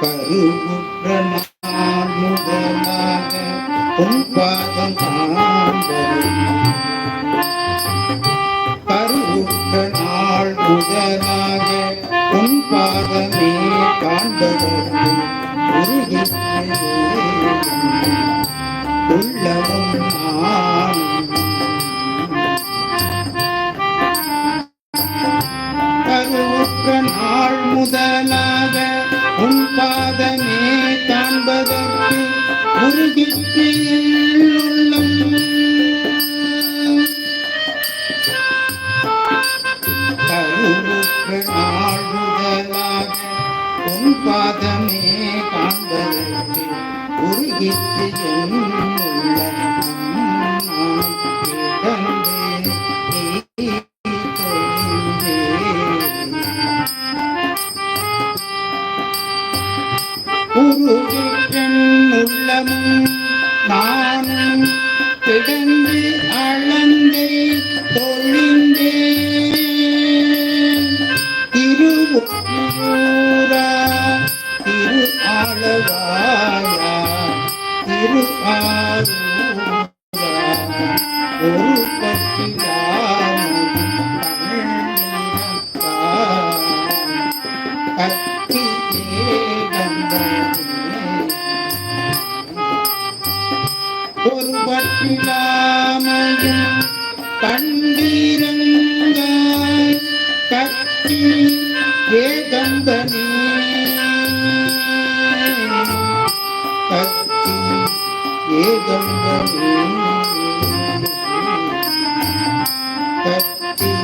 கருவுற்ற நாள் முதலாக உன் கருவுற்ற நாள் முதலாக உன் காண்பதற்கு உருகிற்று உள்ளமும் பாதமே காண்பதற்கு உருகிற்று என் உள்ளம் நான் கிடந்தேன் நீ தொலைந்தேன். உருகிற்றன் உள்ளமும் நானும் கிடந்து அளந்தே தொழிந்தே திருவுரா திரு ஆளவாயா திரு ஆரூரா ஒரு பத்திராம கத்தி ஒரு கண்டாமயம் கண்டிரங்காய் கட்டி வேதந்தனே கத்தி வேதந்தனே கத்தி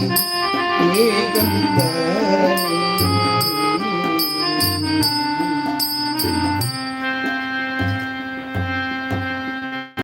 வேதந்தனே.